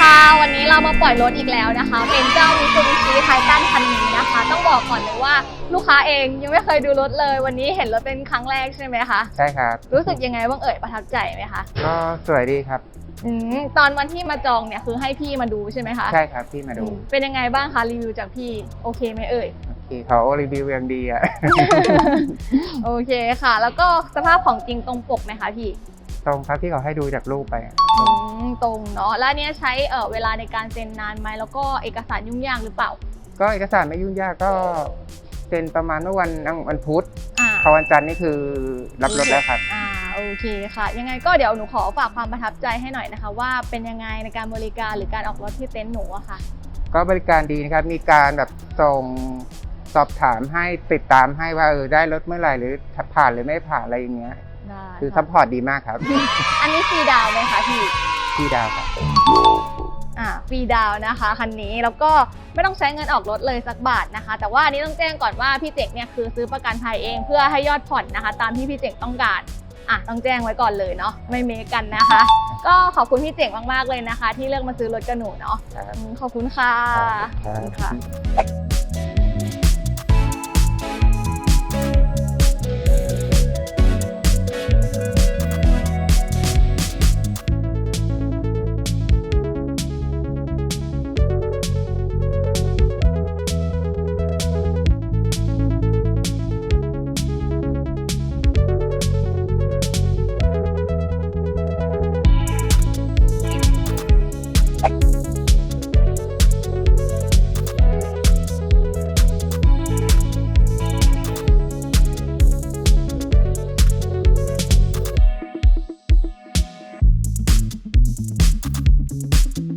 ค่ะ วันนี้เรามาปล่อยรถอีกแล้วนะคะ เป็นเจ้า Mitsubishi Titan คันนี้นะคะ ต้องบอกก่อนเลยว่าลูกค้าเองยังไม่เคยดูรถเลย วันนี้เห็นรถเป็นครั้งแรกใช่ไหมคะใช่ครับ รู้สึกยังไงบ้างเอ่ยประทับใจไหมคะก็สวยดีครับอืมตอนวันที่มาจองเนี่ยคือให้พี่มาดูใช่ไหมคะใช่ครับพี่มาดูอืมเป็นยังไงบ้างคะรีวิวจากพี่โอเคไหมเอ่ยโอเคเขารีวิวอย่างดีอะโอเคค่ะ แล้วก็สภาพของจริงตรงปกไหมคะพี่ ตรงครับที่เขาให้ดูจากรูปไปอะอืมตรงเนาะแล้วอันเนี้ยใช้เอ่อเวลาในการเซ็นนานไหมแล้วก็เอกสารยุ่งยากหรือเปล่าก็เอกสารไม่ยุ่งยากก็เป็นประมาณเมื่อวันวันพุธอ่า พอวันจันทร์นี่คือรับรถแล้วครับ อ่าโอเคค่ะ ยังไงก็เดี๋ยวหนูขอฝากความประทับใจให้หน่อยนะคะ ว่าเป็นยังไงในการบริการหรือการออกรถที่เต็นท์หนูอะค่ะ ก็บริการดีนะครับ มีการแบบส่งสอบถามให้ติดตามให้ว่าเออได้รถเมื่อไหร่หรือผ่านหรือไม่ผ่านอะไรอย่างเงี้ย ได้คือซัพพอร์ตดีมากครับอันนี้ฟรีดาวน์ไหมคะพี่พี่ดาวครับอ่าฟรีดาวน์นะคะคันนี้แล้วก็ไม่ต้องใช้เงินออกรถเลยสักบาทนะคะ แต่ว่าอันนี้ต้องแจ้งก่อนว่าพี่เจ๋งเนี่ยคือซื้อประกันภัยเองเพื่อให้ยอดผ่อนนะคะ ตามที่พี่เจ๋งต้องการอะต้องแจ้งไว้ก่อนเลยเนาะไม่เมคกันนะคะ ก็ขอบคุณพี่เจ๋งมากๆเลยนะคะ ที่เลือกมาซื้อรถกับหนูเนาะครับอืมขอบคุณค่ะครับขอบคุณค่ะ